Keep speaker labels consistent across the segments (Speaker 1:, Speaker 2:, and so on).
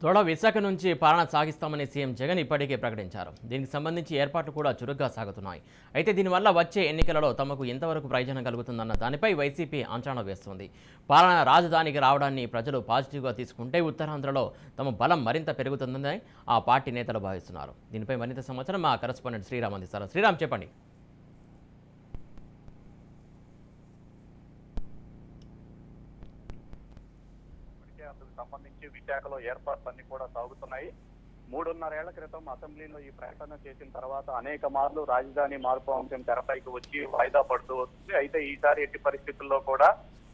Speaker 1: త్వరలో విశాఖ నుంచి పాలన సాగిస్తామని సీఎం జగన్ ఇప్పటికే ప్రకటించారు. దీనికి సంబంధించి ఏర్పాట్లు కూడా చురుగ్గా సాగుతున్నాయి. అయితే దీనివల్ల వచ్చే ఎన్నికలలో తమకు ఎంతవరకు ప్రయోజనం కలుగుతుందన్న దానిపై వైసీపీ అంచనా వేస్తుంది. పాలన రాజధానికి రావడాన్ని ప్రజలు పాజిటివ్గా తీసుకుంటే ఉత్తరాంధ్రలో తమ బలం మరింత పెరుగుతుందని ఆ పార్టీ నేతలు భావిస్తున్నారు. దీనిపై మరింత సమాచారం మా కరస్పాండెంట్ శ్రీరామ్ అందిస్తారు. శ్రీరామ్ చెప్పండి
Speaker 2: ఇప్పటికే అందుకు సంబంధించి విశాఖలో ఏర్పాట్లన్నీ కూడా సాగుతున్నాయి. మూడున్నరేళ్ళ క్రితం అసెంబ్లీలో ఈ ప్రకటన చేసిన తర్వాత అనేక మార్లు రాజధాని మార్పు అంశం తెరపైకి వచ్చి వాయిదా పడుతూ వస్తుంది. అయితే ఈసారి ఎట్టి పరిస్థితుల్లో కూడా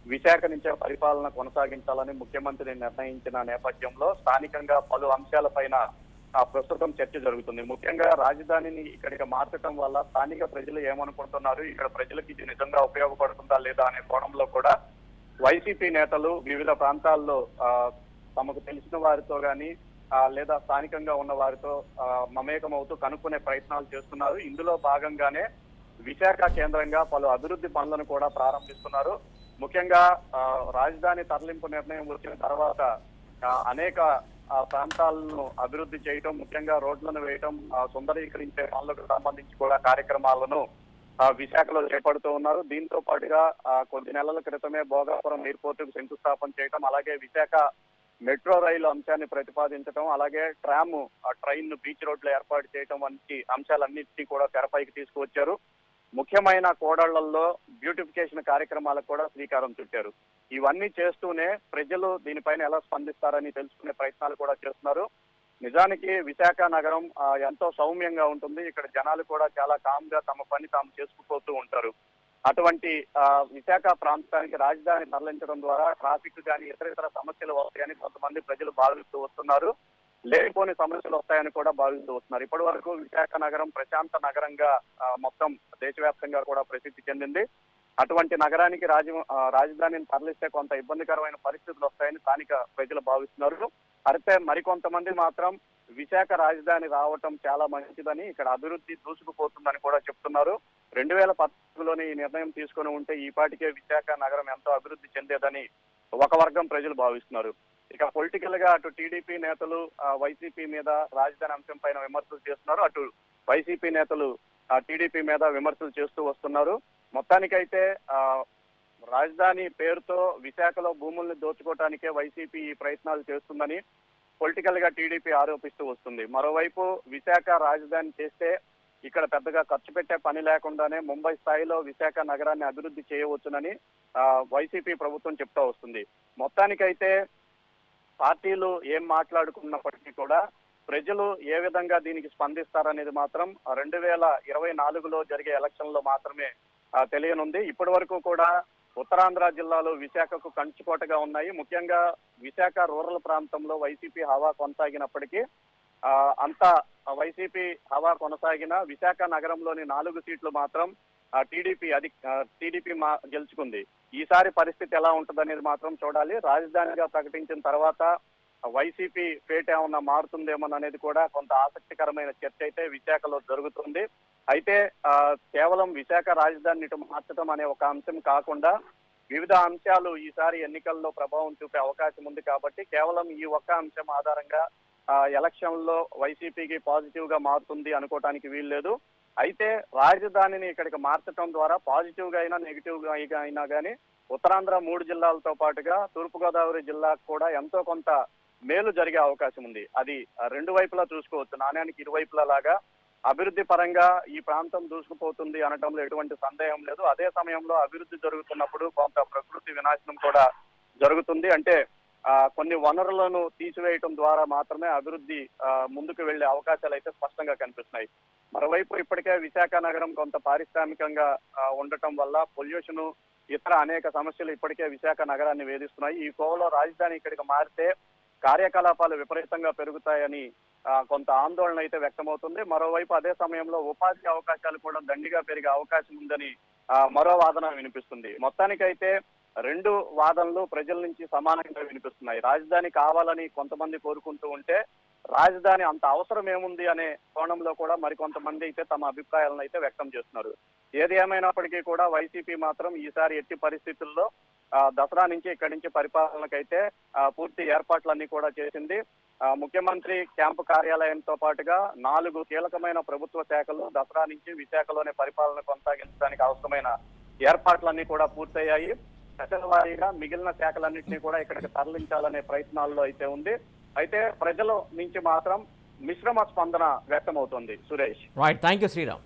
Speaker 2: విశాఖ నుంచే పరిపాలన కొనసాగించాలని ముఖ్యమంత్రి నిర్ణయించిన నేపథ్యంలో స్థానికంగా పలు అంశాలపైన ప్రస్తుతం చర్చ జరుగుతుంది. ముఖ్యంగా రాజధానిని ఇక్కడికి మార్చడం వల్ల స్థానిక ప్రజలు ఏమనుకుంటున్నారు? ఇక్కడ ప్రజలకు ఇది నిజంగా ఉపయోగపడుతుందా లేదా అనే కోణంలో కూడా వైసీపీ నేతలు వివిధ ప్రాంతాల్లో తమకు తెలిసిన వారితో గాని లేదా స్థానికంగా ఉన్న వారితో ఆ, మమేకమవుతూ కనుక్కునే ప్రయత్నాలు చేస్తున్నారు. ఇందులో భాగంగానే విశాఖ కేంద్రంగా పలు అభివృద్ధి పనులను కూడా ప్రారంభిస్తున్నారు. ముఖ్యంగా ఆ, రాజధాని తరలింపు నిర్ణయం వచ్చిన తర్వాత అనేక ఆ, ప్రాంతాలను అభివృద్ధి చేయటం ముఖ్యంగా రోడ్లను వేయటం ఆ, సుందరీకరించే పనులకు సంబంధించి కూడా కార్యక్రమాలను విశాఖలో చేపడుతూ ఉన్నారు. దీంతో పాటుగా కొద్ది నెలల క్రితమే భోగాపురం ఎయిర్పోర్ట్కు శంకుస్థాపన చేయటం అలాగే విశాఖ మెట్రో రైలు అంశాన్ని ప్రతిపాదించడం అలాగే ట్రామ్ ఆ ట్రైన్ బీచ్ రోడ్లో ఏర్పాటు చేయటం వంటి అంశాలన్నింటినీ కూడా తెరపైకి తీసుకువచ్చారు. ముఖ్యమైన కోడళ్ళలో బ్యూటిఫికేషన్ కార్యక్రమాలకు కూడా శ్రీకారం చుట్టారు. ఇవన్నీ చేస్తూనే ప్రజలు దీనిపైన ఎలా స్పందిస్తారని తెలుసుకునే ప్రయత్నాలు కూడా చేస్తున్నారు. నిజానికి విశాఖ నగరం ఎంతో సౌమ్యంగా ఉంటుంది. ఇక్కడ జనాలు కూడా చాలా కామ్గా తమ పని తాము చేసుకుపోతూ ఉంటారు. అటువంటి విశాఖ ప్రాంతానికి రాజధాని తరలించడం ద్వారా ట్రాఫిక్ కానీ ఇతర ఇతర సమస్యలు వస్తాయని కొంతమంది ప్రజలు భావిస్తూ వస్తున్నారు. లేనిపోని సమస్యలు వస్తాయని కూడా భావిస్తూ వస్తున్నారు. ఇప్పటి వరకు విశాఖ నగరం ప్రశాంత నగరంగా మొత్తం దేశవ్యాప్తంగా కూడా ప్రసిద్ధి చెందింది. అటువంటి నగరానికి రాజ రాజధానిని తరలిస్తే కొంత ఇబ్బందికరమైన పరిస్థితులు వస్తాయని స్థానిక ప్రజలు భావిస్తున్నారు. అయితే మరికొంతమంది మాత్రం విశాఖ రాజధాని రావటం చాలా మంచిదని ఇక్కడ అభివృద్ధి దూసుకుపోతుందని కూడా చెప్తున్నారు. రెండు వేల పద్నాలుగులోనే ఈ నిర్ణయం తీసుకొని ఉంటే ఈ పాటికే విశాఖ నగరం ఎంతో అభివృద్ధి చెందేదని ఒక వర్గం ప్రజలు భావిస్తున్నారు. ఇక పొలిటికల్గా అటు టీడీపీ నేతలు వైసీపీ మీద రాజధాని అంశం పైన విమర్శలు చేస్తున్నారు. అటు వైసీపీ నేతలు టీడీపీ మీద విమర్శలు చేస్తూ వస్తున్నారు. మొత్తానికైతే రాజధాని పేరుతో విశాఖలో భూముల్ని దోచుకోవటానికే వైసీపీ ఈ ప్రయత్నాలు చేస్తుందని పొలిటికల్గా టీడీపీ ఆరోపిస్తూ వస్తుంది. మరోవైపు విశాఖ రాజధాని చేస్తే ఇక్కడ పెద్దగా ఖర్చు పెట్టే పని లేకుండానే ముంబై స్థాయిలో విశాఖ నగరాన్ని అభివృద్ధి చేయవచ్చునని వైసీపీ ప్రభుత్వం చెప్తా వస్తుంది. మొత్తానికైతే పార్టీలు ఏం మాట్లాడుకున్నప్పటికీ కూడా ప్రజలు ఏ విధంగా దీనికి స్పందిస్తారనేది మాత్రం రెండు వేల ఇరవై నాలుగులో జరిగే ఎలక్షన్లో మాత్రమే తెలియనుంది. ఇప్పటి వరకు కూడా ఉత్తరాంధ్ర జిల్లాలో విశాఖకు కంచుకోటగా ఉన్నాయి. ముఖ్యంగా విశాఖ రూరల్ ప్రాంతంలో వైసీపీ హవా కొనసాగినప్పటికీ అంతా వైసీపీ హవా కొనసాగిన విశాఖ నగరంలోని నాలుగు సీట్లు మాత్రం టీడీపీ అది టీడీపీ మా గెలుచుకుంది. ఈసారి పరిస్థితి ఎలా ఉంటుందనేది మాత్రం చూడాలి. రాజధానిగా ప్రకటించిన తర్వాత వైసీపీ పేట ఏమన్నా మారుతుందేమో అనేది కూడా కొంత ఆసక్తికరమైన చర్చ అయితే విశాఖలో జరుగుతుంది. అయితే కేవలం విశాఖ రాజధాని ఇటు మార్చడం అనే ఒక అంశం కాకుండా వివిధ అంశాలు ఈసారి ఎన్నికల్లో ప్రభావం చూపే అవకాశం ఉంది కాబట్టి కేవలం ఈ ఒక్క అంశం ఆధారంగా ఎలక్షన్లో వైసీపీకి పాజిటివ్గా మారుతుంది అనుకోవటానికి వీల్లేదు. అయితే రాజధానిని ఇక్కడికి మార్చడం ద్వారా పాజిటివ్గా అయినా నెగిటివ్గా అయినా కానీ ఉత్తరాంధ్ర మూడు జిల్లాలతో పాటుగా తూర్పుగోదావరి జిల్లాకు కూడా ఎంతో కొంత మేలు జరిగే అవకాశం ఉంది. అది రెండు వైపులా చూసుకోవచ్చు. నాణ్యానికి ఇరువైపులా లాగా అభివృద్ధి పరంగా ఈ ప్రాంతం దూసుకుపోతుంది అనటంలో ఎటువంటి సందేహం లేదు. అదే సమయంలో అభివృద్ధి జరుగుతున్నప్పుడు కొంత ప్రకృతి వినాశనం కూడా జరుగుతుంది. అంటే కొన్ని వనరులను తీసివేయటం ద్వారా మాత్రమే అభివృద్ధి ముందుకు వెళ్ళే అవకాశాలు అయితే స్పష్టంగా కనిపిస్తున్నాయి. మరోవైపు ఇప్పటికే విశాఖ నగరం కొంత పారిశ్రామికంగా ఉండటం వల్ల పొల్యూషన్ ఇతర అనేక సమస్యలు ఇప్పటికే విశాఖ నగరాన్ని వేధిస్తున్నాయి. ఈ కోవలో రాజధాని ఇక్కడికి మారితే కార్యకలాపాలు విపరీతంగా పెరుగుతాయని కొంత ఆందోళన అయితే వ్యక్తమవుతుంది. మరోవైపు అదే సమయంలో ఉపాధి అవకాశాలు కూడా దండిగా పెరిగే అవకాశం ఉందని మరో వాదన వినిపిస్తుంది. మొత్తానికైతే రెండు వాదనలు ప్రజల నుంచి సమానంగా వినిపిస్తున్నాయి. రాజధాని కావాలని కొంతమంది కోరుకుంటూ ఉంటే రాజధాని అంత అవసరం ఏముంది అనే కోణంలో కూడా మరికొంతమంది అయితే తమ అభిప్రాయాలను అయితే వ్యక్తం చేస్తున్నారు. ఏది ఏమైనప్పటికీ కూడా వైసీపీ మాత్రం ఈసారి ఎట్టి పరిస్థితుల్లో ఆ, దసరా నుంచి ఇక్కడి నుంచి పరిపాలనకైతే పూర్తి ఏర్పాట్లన్నీ కూడా చేసింది. ఆ, ముఖ్యమంత్రి క్యాంపు కార్యాలయంతో పాటుగా నాలుగు కీలకమైన ప్రభుత్వ శాఖలు దసరా నుంచి విశాఖలోనే పరిపాలన కొనసాగించడానికి అవసరమైన ఏర్పాట్లన్నీ కూడా పూర్తయ్యాయి. దశల వారీగా మిగిలిన శాఖలన్నింటినీ కూడా ఇక్కడికి తరలించాలనే ప్రయత్నాల్లో అయితే ఉంది. అయితే ప్రజల నుంచి మాత్రం మిశ్రమ స్పందన వ్యక్తమవుతుంది Suresh.
Speaker 1: Right thank you Sriram